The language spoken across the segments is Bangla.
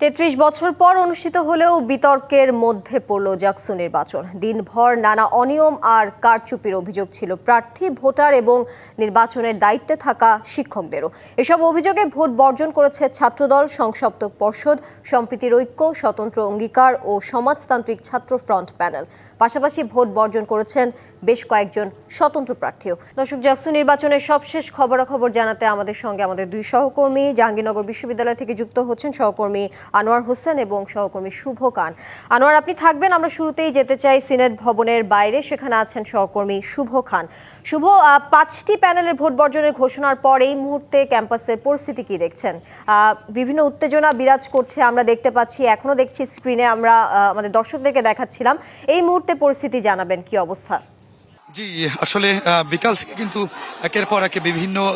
তেত্রিশ বছর পর অনুষ্ঠিত হলেও বিতর্কের মধ্যে পড়ল জাকসু নির্বাচন। দিনভর নানা অনিয়ম আর কারচুপির অভিযোগ ছিল প্রার্থী, ভোটার এবং নির্বাচনের দায়িত্বে থাকা শিক্ষকদেরও। এসব অভিযোগে ভোট বর্জন করেছে ছাত্রদল সংসপ্তক পর্ষদ, সম্প্রীতির ঐক্য, স্বতন্ত্র অঙ্গীকার ও সমাজতান্ত্রিক ছাত্র ফ্রন্ট প্যানেল। পাশাপাশি ভোট বর্জন করেছেন বেশ কয়েকজন স্বতন্ত্র প্রার্থীও। দর্শক, জাকসু নির্বাচনের সবশেষ খবরাখবর জানাতে আমাদের সঙ্গে আমাদের দুই সহকর্মী। জাহাঙ্গীরনগর বিশ্ববিদ্যালয় থেকে যুক্ত হচ্ছেন সহকর্মী আনোয়ার হোসেন এবং সহকর্মী শুভ খান আনোয়ার, আপনি থাকবেন, আমরা শুরুতেই যেতে চাই সিনেট ভবনের বাইরে, সেখানে আছেন সহকর্মী শুভ খান। শুভ পাঁচটি প্যানেলের ভোট বর্জনের ঘোষণার পর এই মুহূর্তে ক্যাম্পাসের পরিস্থিতি কি দেখছেন? বিভিন্ন উত্তেজনা বিরাজ করছে, আমরা দেখতে পাচ্ছি এখনও দেখছি স্ক্রিনে আমরা আমাদের দর্শকদেরকে দেখাচ্ছিলাম। এই মুহূর্তে পরিস্থিতি জানাবেন, কি অবস্থা? জি, আসলে বিকাল থেকে কিন্তু একের পর একে বিভিন্ন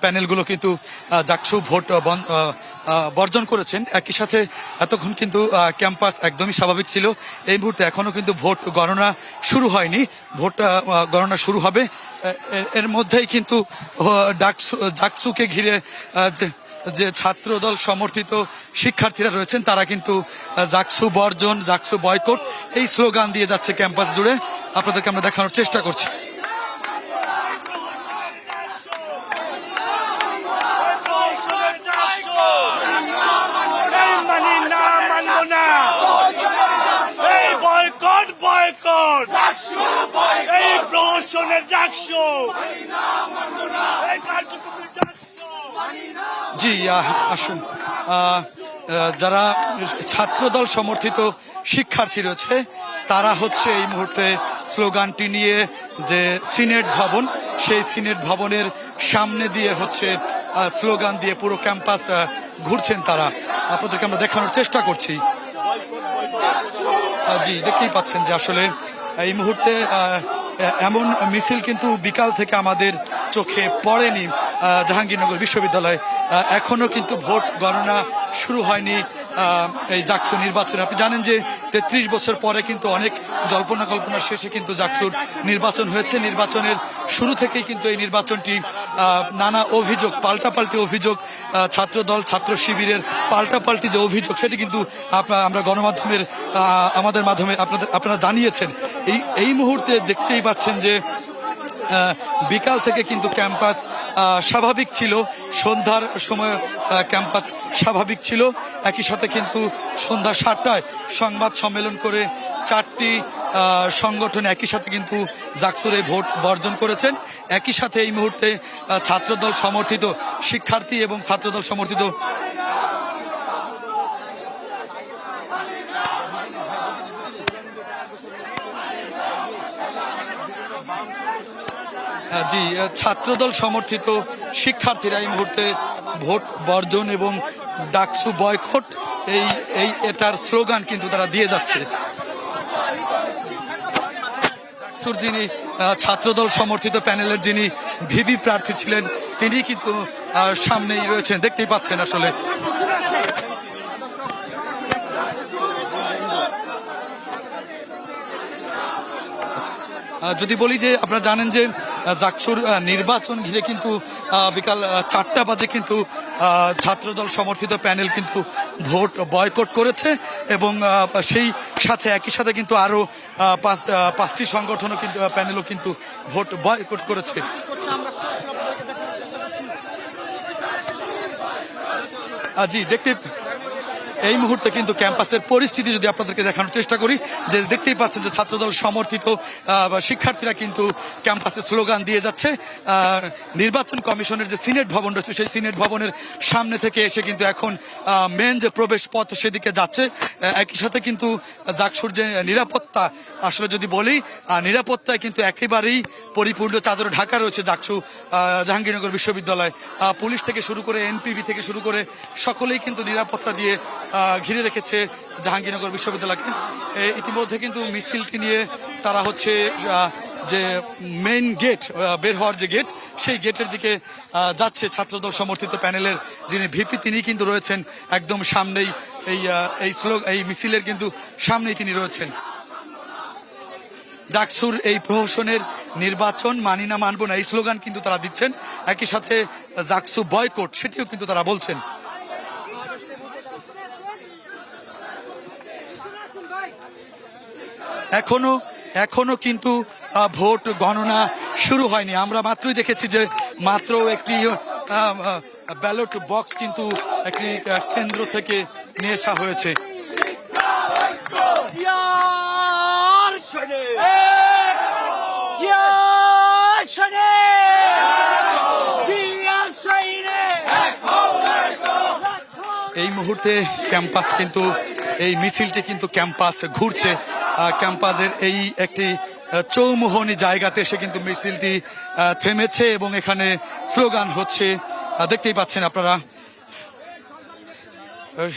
প্যানেলগুলো কিন্তু জাকসু ভোট বর্জন করেছেন। একই সাথে এতক্ষণ কিন্তু ক্যাম্পাস একদমই স্বাভাবিক ছিল। এই মুহূর্তে এখনও কিন্তু ভোট গণনা শুরু হয়নি। ভোট গণনা শুরু হবে। এর- মধ্যেই কিন্তু ডাকসু, জাকসুকে ঘিরে যে যে ছাত্রদল সমর্থিত শিক্ষার্থীরা রয়েছেন, তারা কিন্তু জাকসু বর্জন, জাকসু বয়কট, এই স্লোগান দিয়ে যাচ্ছে ক্যাম্পাস জুড়ে। আপনাদেরকে আমরা দেখানোর চেষ্টা করছি। এই এই চারশো জি আসুন। যারা ছাত্রদল সমর্থিত শিক্ষার্থী রয়েছে, তারা হচ্ছে এই মুহূর্তে স্লোগানটি নিয়ে যে সিনেট ভবন, সেই সিনেট ভবনের সামনে দিয়ে হচ্ছে স্লোগান দিয়ে পুরো ক্যাম্পাস ঘুরছেন তারা। আপনাদেরকে আমরা দেখানোর চেষ্টা করছি। জি, দেখতেই পাচ্ছেন যে আসলে এই মুহূর্তে এমন মিছিল কিন্তু বিকাল থেকে আমাদের চোখে পড়েনি। জাহাঙ্গীরনগর বিশ্ববিদ্যালয়ে। এখনও কিন্তু ভোট গণনা শুরু হয়নি এই জাকসু নির্বাচন। আপনি জানেন যে তেত্রিশ বছর পরে কিন্তু অনেক জল্পনা কল্পনা শেষে কিন্তু জাকসুর নির্বাচন হয়েছে। নির্বাচনের শুরু থেকেই কিন্তু এই নির্বাচনটি নানা অভিযোগ পাল্টাপাল্টি অভিযোগ আহ, ছাত্রদল ছাত্র শিবিরের পাল্টাপাল্টি যে অভিযোগ সেটি কিন্তু আমরা গণমাধ্যমের আমাদের মাধ্যমে আপনাদের আপনারা জানিয়েছেন। এই এই মুহূর্তে দেখতেই পাচ্ছেন যে বিকাল থেকে কিন্তু ক্যাম্পাস স্বাভাবিক ছিল। সন্ধ্যার সময় ক্যাম্পাস স্বাভাবিক ছিল। একই সাথে কিন্তু সন্ধ্যা সাতটায় সংবাদ সম্মেলন করে চারটি সংগঠন একই সাথে কিন্তু জাকসুরে ভোট বর্জন করেছেন। একই সাথে এই মুহূর্তে ছাত্রদল সমর্থিত শিক্ষার্থী এবং ছাত্রদল সমর্থিত জি ছাত্রদল সমর্থিত শিক্ষার্থীরা এই মুহূর্তে ভোট বর্জন এবং ডাকসু বয়কট, এই এই এটার স্লোগান কিন্তু তারা দিয়ে যাচ্ছে। ডাকসুর যিনি ছাত্রদল সমর্থিত প্যানেলের যিনি ভিভি প্রার্থী ছিলেন, তিনি কিন্তু সামনেই রয়েছেন। দেখতেই পাচ্ছেন আসলে যদি বলি যে আপনারা জানেন যে জাকসুর নির্বাচন ঘিরে কিন্তু বিকাল চারটা বাজে কিন্তু ছাত্রদল সমর্থিত প্যানেল কিন্তু ভোট বয়কট করেছে এবং সেই সাথে একই সাথে কিন্তু আরও পাঁচ পাঁচটি সংগঠনও কিন্তু প্যানেলও কিন্তু ভোট বয়কট করেছে। জি, দেখতে এই মুহূর্তে কিন্তু ক্যাম্পাসের পরিস্থিতি যদি আপনাদেরকে দেখানোর চেষ্টা করি, যে দেখতেই পাচ্ছেন যে ছাত্রদল সমর্থিত শিক্ষার্থীরা কিন্তু ক্যাম্পাসে স্লোগান দিয়ে যাচ্ছে। নির্বাচন কমিশনের যে সিনেট ভবন রয়েছে, সেই সিনেট ভবনের সামনে থেকে এসে কিন্তু এখন মেন যে প্রবেশ পথ সেদিকে যাচ্ছে। একই সাথে কিন্তু জাকসুর যে নিরাপত্তা, আসলে যদি বলি নিরাপত্তায় কিন্তু একেবারেই পরিপূর্ণ চাদরে ঢাকা রয়েছে জাকসু জাহাঙ্গীরনগর বিশ্ববিদ্যালয়। পুলিশ থেকে শুরু করে, এনপিবি থেকে শুরু করে, সকলেই কিন্তু নিরাপত্তা দিয়ে ঘিরে রেখেছে জাহাঙ্গীরনগর বিশ্ববিদ্যালয়কে। ইতিমধ্যে কিন্তু মিছিলটি নিয়ে তারা হচ্ছে যে মেইন গেট বের হওয়ার যে গেট সেই গেটের দিকে যাচ্ছে ছাত্রদল সমর্থিত প্যানেলের যিনি ভিপি, তিনি কিন্তু রয়েছেন একদম সামনেই এই এই স্লোগ এই মিছিলের কিন্তু সামনেই তিনি রয়েছেন। ডাকসুর এই প্রহসনের নির্বাচন মানি না, মানব না, এই স্লোগান কিন্তু তারা দিচ্ছেন। একই সাথে জাকসু বয়কট, সেটিও কিন্তু তারা বলছেন। এখনও এখনও কিন্তু ভোট গণনা শুরু হয়নি। আমরা মাত্রই দেখেছি যে মাত্র একটি ব্যালট বক্স কিন্তু একটি কেন্দ্র থেকে নিয়ে আসা হয়েছে। এই মুহূর্তে ক্যাম্পাস কিন্তু এই মিছিলটি কিন্তু ক্যাম্পাস ঘুরছে। আহ, ক্যাম্পাসের এই একটি চৌমুহনী জায়গাতে এসে কিন্তু মিছিলটি আহ, থেমেছে এবং এখানে স্লোগান হচ্ছে। দেখতেই পাচ্ছেন আপনারা। আহ,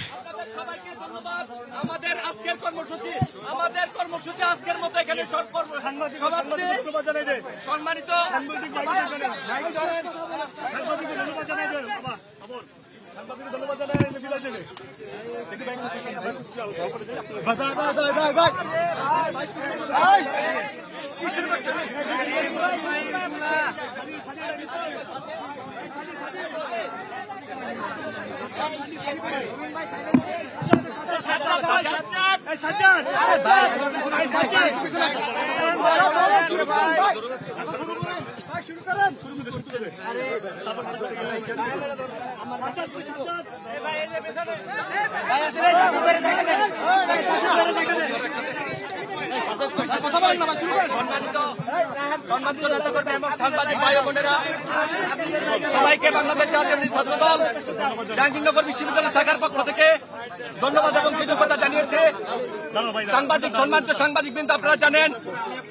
আমাদের আজকের কর্মসূচি আমাদের কর্মসূচি আজকের মতো এখানে সব কর্ম- সমাপ্তি সম্মানিত সম্মানিত নেতাকর্মী এবং সাংবাদিক ভাই বোনেরা সবাইকে বাংলাদেশ জাতীয় জাহাঙ্গীরনগর বিশ্ববিদ্যালয় শাখার পক্ষ থেকে ধন্যবাদ এবং কৃতজ্ঞতা জানিয়েছে। সাংবাদিক সম্মানিত সাংবাদিক বৃন্দ আপনারা জানেন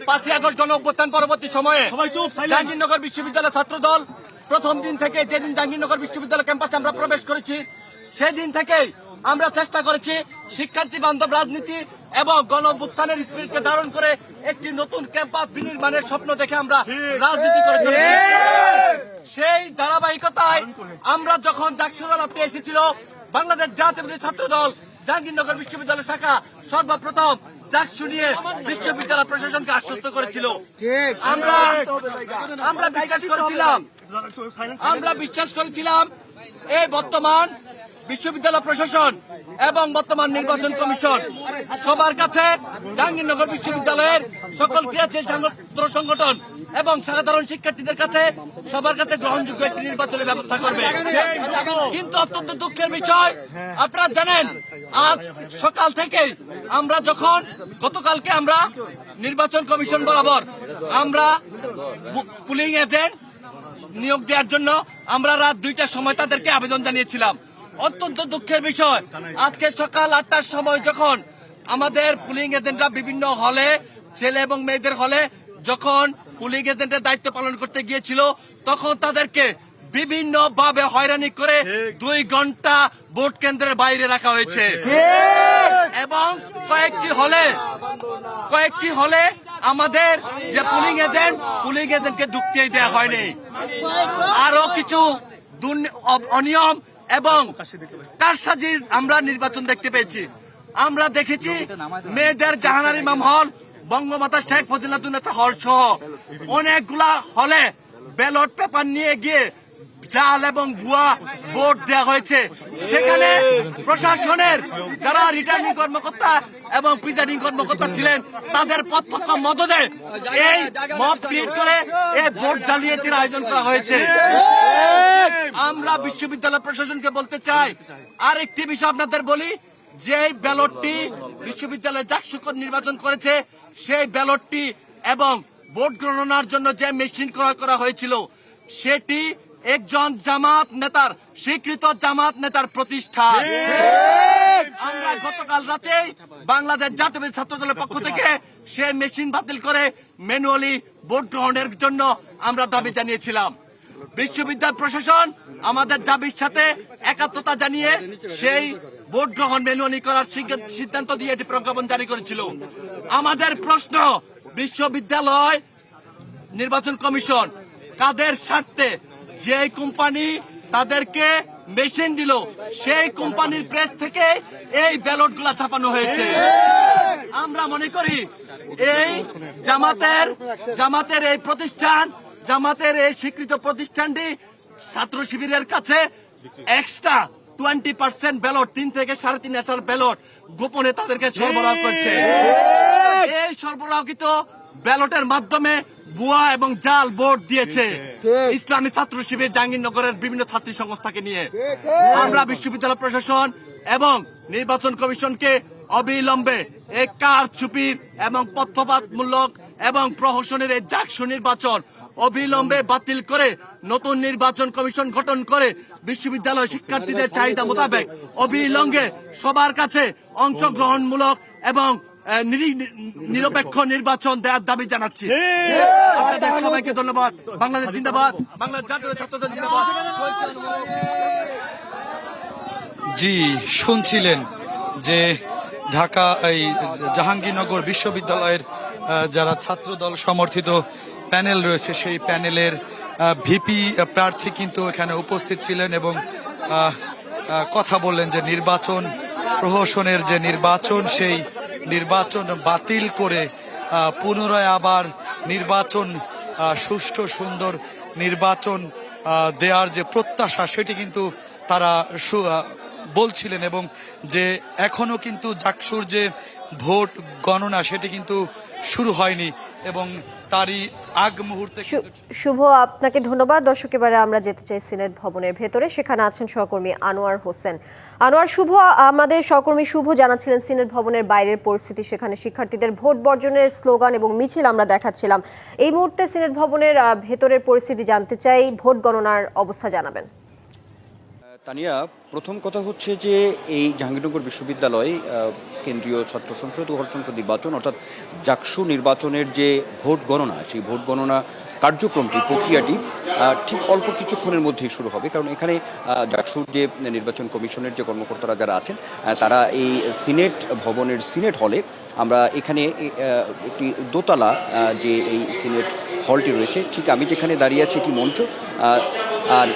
পাঁচই আগস্ট জন অভ্যুত্থান পরবর্তী সময়ে জাহাঙ্গীরনগর বিশ্ববিদ্যালয় ছাত্র দল প্রথম দিন থেকে যেদিন জাহাঙ্গীরনগর বিশ্ববিদ্যালয় ক্যাম্পাসে আমরা প্রবেশ করেছি সেদিন থেকেই আমরা চেষ্টা করেছি শিক্ষার্থী বান্ধব রাজনীতি এবং গণ অভ্যুত্থানের স্পিরিটকে ধারণ করে একটি নতুন ক্যাম্পাস বিনির্মাণের স্বপ্ন দেখে আমরা রাজনীতি করেছি সেই ধারাবাহিকতায় আমরা যখন জাকসুরাল আপনি এসেছিল বাংলাদেশ জাতীয় ছাত্র দল জাহাঙ্গীরনগর বিশ্ববিদ্যালয় শাখা সর্বপ্রথম জাকসু নিয়ে বিশ্ববিদ্যালয় প্রশাসনকে আশ্বস্ত করেছিল। আমরা আমরা বিশ্বাস করেছিলাম আমরা বিশ্বাস করেছিলাম এই বর্তমান বিশ্ববিদ্যালয় প্রশাসন এবং বর্তমান নির্বাচন কমিশন। সবার কাছে জাহাঙ্গীরনগর বিশ্ববিদ্যালয়ের সকল ক্রিয়াশীল সংগঠন এবং সাধারণ শিক্ষার্থীদের কাছে সবার কাছে গ্রহণযোগ্য একটি নির্বাচনের ব্যবস্থা করবে। কিন্তু অত্যন্ত দুঃখের বিষয়, আপনারা জানেন, আজ সকাল থেকে আমরা যখন, গতকালকে আমরা নির্বাচন কমিশন বরাবর আমরা পুলিং এজেন্ট নিয়োগ দেওয়ার জন্য আমরা রাত দুইটার সময় তাদেরকে আবেদন জানিয়েছিলাম। অত্যন্ত দুঃখের বিষয়। আজকে সকাল আটটার সময় যখন আমাদের পুলিং এজেন্টরা বিভিন্ন হলে ছেলে এবং মেয়েদের হলে যখন পুলিং এজেন্টের দায়িত্ব পালন করতে গিয়েছিল তখন তাদেরকে বিভিন্ন ভাবে হয়রানি করে দুই ঘণ্টা ভোট কেন্দ্রের বাইরে রাখা হয়েছে। এবং কয়েকটি হলে কয়েকটি হলে আমাদের যে পুলিং এজেন্ট পুলিং এজেন্টকে ঢুকতেই দেওয়া হয়নি। আরও কিছু অনিয়ম এবং কারসাজির আমরা নির্বাচন দেখতে পেয়েছি? আমরা দেখেছি মেয়েদের জাহানার ইমাম হল বঙ্গমাতা শেখ ফজিলাতুন্নেসা হল সহ। অনেকগুলা হলে ব্যালট পেপার নিয়ে গিয়ে জাল এবং ভুয়া ভোট দেওয়া হয়েছে। সেখানে প্রশাসনের যারা রিটার্নিং কর্মকর্তা এবং প্রিজাইডিং কর্মকর্তা ছিলেন, তাদের প্রত্যক্ষ মদদে এই মব ক্রিয়েট করে এই ভোট জালিয়াতির আয়োজন করা হয়েছে। আমরা বিশ্ববিদ্যালয় প্রশাসনকে বলতে চাই আর একটি বিষয় আপনাদের বলি যে ব্যালটটি বিশ্ববিদ্যালয় জাকসুকর নির্বাচন করেছে, সেই ব্যালটটি এবং ভোট গণনার জন্য যে মেশিন ক্রয় করা হয়েছিল, সেটি একজন জামাত নেতার স্বীকৃত জামাত নেতার প্রতিষ্ঠান। আমরা গতকাল রাতে বাংলাদেশ জাতীয় ছাত্র দলের পক্ষ থেকে সে মেশিন বাতিল করে ম্যানুয়ালি ভোট গ্রহণের জন্য আমরা দাবি জানিয়েছিলাম। বিশ্ববিদ্যালয় প্রশাসন আমাদের দাবির সাথে একাত্মতা জানিয়ে সেই ভোট গ্রহণ ম্যানুয়ালি করার সিদ্ধান্ত- সিদ্ধান্ত দিয়ে এটি প্রজ্ঞাপন জারি করেছিল। আমাদের প্রশ্ন বিশ্ববিদ্যালয় নির্বাচন কমিশন কাদের স্বার্থে যে কোম্পানি তাদেরকে মেশিন দিল সেই কোম্পানির প্রেস থেকে এই ব্যালটগুলা ছাপানো হয়েছে। আমরা মনে করি এই জামাতের জামাতের এই প্রতিষ্ঠান জামাতের এই স্বীকৃত প্রতিষ্ঠানটি ছাত্র শিবিরের কাছে এক্সট্রা টোয়েন্টি পার্সেন্ট ব্যালট তিন থেকে সাড়ে তিন হাজার ব্যালট গোপনে তাদেরকে সরবরাহ করছে। এই সরবরাহকৃত ব্যালটের মাধ্যমে বুয়া এবং জাল ভোট দিয়েছে। ইসলামী ছাত্র শিবির জাহাঙ্গীরনগরের বিভিন্ন ছাত্রী সংস্থাকে নিয়ে। আমরা বিশ্ববিদ্যালয় প্রশাসন এবং নির্বাচন কমিশনকে অবিলম্বে এই কার চুপির এবং পক্ষপাতমূলক এবং প্রহসনের এই জাকসু নির্বাচন অবিলম্বে বাতিল করে নতুন নির্বাচন কমিশন গঠন করে বিশ্ববিদ্যালয় শিক্ষার্থীদের চাহিদা মোতাবেক অবিলম্বে সবার কাছে অংশগ্রহণমূলক এবং নিরপেক্ষ নির্বাচন দেওয়ার দাবি জানাচ্ছি। আপনাদের সবাইকে ধন্যবাদ। বাংলাদেশ জিন্দাবাদ। বাংলাদেশ জাতীয় ছাত্রদল জিন্দাবাদ। জি শুনছিলেন যে ঢাকা এই জাহাঙ্গীরনগর বিশ্ববিদ্যালয়ের যারা ছাত্রদল সমর্থিত প্যানেল রয়েছে সেই প্যানেলের ভিপি প্রার্থী কিন্তু এখানে উপস্থিত ছিলেন এবং কথা বললেন যে নির্বাচন প্রহসনের যে নির্বাচন সেই নির্বাচন বাতিল করে পুনরায় আবার নির্বাচন সুষ্ঠু, সুন্দর নির্বাচন দেওয়ার যে প্রত্যাশা সেটি কিন্তু তারা বলছিলেন এবং যে এখনও কিন্তু জাকসুর যে ভোট গণনা সেটি কিন্তু শুরু হয়নি এবং তারই আগ মুহূর্তে শুভ আপনাকে ধন্যবাদ। দর্শক এবারে আমরা যেতে চাই সিনেট ভবনের ভেতরে। সেখানে আছেন সহকর্মী আনোয়ার হোসেন। আনোয়ার শুভ আমাদের সহকর্মী শুভ জানাচ্ছিলেন সিনেট ভবনের বাইরের পরিস্থিতি। সেখানে শিক্ষার্থীদের ভোট বর্জনের স্লোগান এবং মিছিল আমরা দেখাচ্ছিলাম। এই মুহূর্তে সিনেট ভবনের ভেতরের পরিস্থিতি জানতে চাই। ভোট গণনার অবস্থা জানাবেন। তানিয়া, প্রথম কথা হচ্ছে যে এই জাহাঙ্গীরনগর বিশ্ববিদ্যালয় কেন্দ্রীয় ছাত্র সংসদ ও সংসদ নির্বাচন, অর্থাৎ জাকসু নির্বাচনের যে ভোট গণনা, সেই ভোট গণনা কার্যক্রমটি, প্রক্রিয়াটি ঠিক অল্প কিছুক্ষণের মধ্যেই শুরু হবে। কারণ এখানে জাকসুর যে নির্বাচন কমিশনের যে কর্মকর্তারা যারা আছেন তারা এই সিনেট ভবনের সিনেট হলে আমরা এখানে একটি দোতলা যে এই সিনেট হলটি রয়েছে, ঠিক আমি যেখানে দাঁড়িয়ে আছি এটি মঞ্চ আর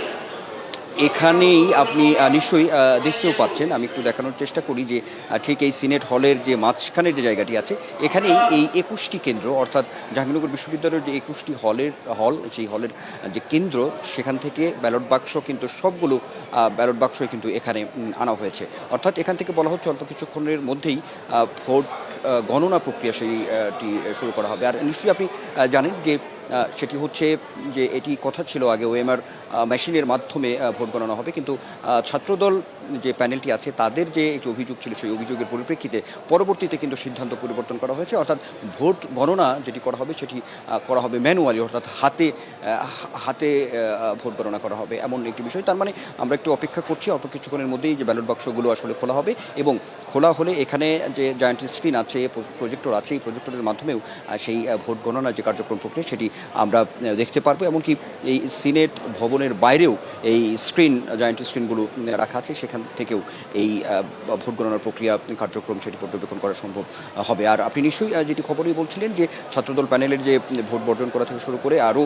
এখানেই আপনি নিশ্চয়ই দেখতেও পাচ্ছেন, আমি একটু দেখানোর চেষ্টা করি যে ঠিক এই সিনেট হলের যে মাঝখানের যে জায়গাটি আছে, এখানেই এই একুশটি কেন্দ্র, অর্থাৎ জাহাঙ্গীরনগর বিশ্ববিদ্যালয়ের যে একুশটি হলের, হল, সেই হলের যে কেন্দ্র, সেখান থেকে ব্যালট বাক্স কিন্তু সবগুলো ব্যালট বাক্সই কিন্তু এখানে আনা হয়েছে। অর্থাৎ এখান থেকে বলা হচ্ছে অল্প কিছুক্ষণের মধ্যেই ভোট গণনা প্রক্রিয়া সেইটি শুরু করা হবে। আর নিশ্চয়ই আপনি জানেন যে সেটি হচ্ছে যে এটি কথা ছিল আগে ওএমআর মেশিনের মাধ্যমে ভোট গণনা হবে। কিন্তু ছাত্রদল যে প্যানেলটি আছে, তাদের যে একটি অভিযোগ ছিল সেই অভিযোগের পরিপ্রেক্ষিতে পরবর্তীতে কিন্তু সিদ্ধান্ত পরিবর্তন করা হয়েছে। অর্থাৎ ভোট গণনা যেটি করা হবে, সেটি করা হবে ম্যানুয়ালি, অর্থাৎ হাতে হাতে ভোট গণনা করা হবে এমন একটি বিষয়। তার মানে আমরা একটু অপেক্ষা করছি, অল্প কিছুক্ষণের মধ্যেই যে ব্যালট বাক্সগুলো আসলে খোলা হবে এবং খোলা হলে এখানে যে জয়েন্ট স্ক্রিন আছে প্রজেক্টর আছে, এই প্রজেক্টরের মাধ্যমেও সেই ভোট গণনার যে কার্যক্রম প্রক্রিয়া, সেটি আমরা দেখতে পারব। এমনকি এই সিনেট ভবনের বাইরেও এই স্ক্রিন জয়েন্ট স্ক্রিনগুলো রাখা আছে, সেখান থেকেও এই ভোট গণনার প্রক্রিয়া কার্যক্রম সেটি পর্যবেক্ষণ করা সম্ভব হবে। আর আপনি নিশ্চয়ই যেটি খবরই বলছিলেন যে ছাত্রদল প্যানেলের যে ভোট বর্জন করা থেকে শুরু করে আরও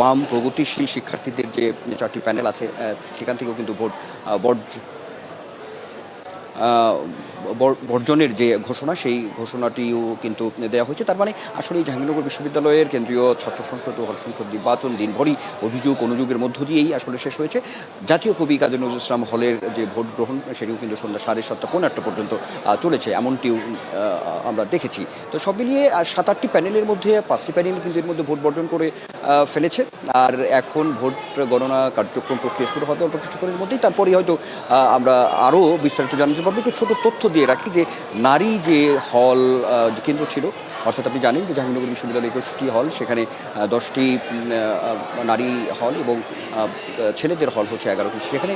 বাম প্রগতিশীল শিক্ষার্থীদের যে চারটি প্যানেল আছে সেখান থেকেও কিন্তু ভোট বর্জ বর্জনের যে ঘোষণা, সেই ঘোষণাটিও কিন্তু দেওয়া হয়েছে। তার মানে আসলে জাহাঙ্গীরনগর বিশ্ববিদ্যালয়ের কেন্দ্রীয় ছাত্র সংসদ ও হল সংসদ নির্বাচন দিনভরই অভিযোগ অনুযোগের মধ্য দিয়েই আসলে শেষ হয়েছে। জাতীয় কবি কাজী নজরুল ইসলাম হলের যে ভোট গ্রহণ, সেটিও কিন্তু সন্ধ্যা সাড়ে সাতটা, পৌনে আটটা পর্যন্ত চলেছে। এমনটিও আমরা দেখেছি। তো সব মিলিয়ে সাত আটটি প্যানেলের মধ্যে, পাঁচটি প্যানেল কিন্তু এর মধ্যে ভোট বর্জন করে ফেলেছে। আর এখন ভোট গণনা কার্যক্রম প্রক্রিয়া শুরু হবে অল্প কিছুক্ষণের মধ্যেই। তারপরে হয়তো আমরা আরও বিস্তারিত জানতে পারব। একটু ছোট তথ্য দিয়ে রাখি যে নারী যে হল কেন্দ্র ছিল, অর্থাৎ আপনি জানেন যে জাহাঙ্গীরনগর বিশ্ববিদ্যালয় একুশটি হল, সেখানে দশটি নারী হল এবং ছেলেদের হল হচ্ছে এগারোটি সেখানে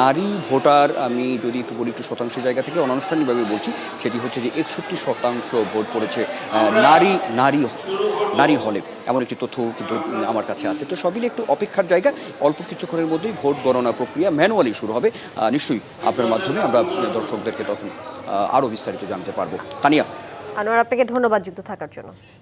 নারী ভোটার আমি যদি একটু বলি, একটু শতাংশের জায়গা থেকে অনানুষ্ঠানিকভাবে বলছি, সেটি হচ্ছে যে একষট্টি শতাংশ ভোট পড়েছে নারী নারী নারী হলে। এমন একটি তথ্য কিন্তু আমার কাছে আছে। তো সবই একটু অপেক্ষার জায়গা, অল্প কিছুক্ষণের মধ্যেই ভোট গণনা প্রক্রিয়া ম্যানুয়ালি শুরু হবে। নিশ্চয়ই আপনার মাধ্যমে আমরা দর্শকদেরকে তখন আরও বিস্তারিত জানতে পারব। তানিয়া। আনোয়ার আপনাকে ধন্যবাদ যুক্ত থাকার জন্য।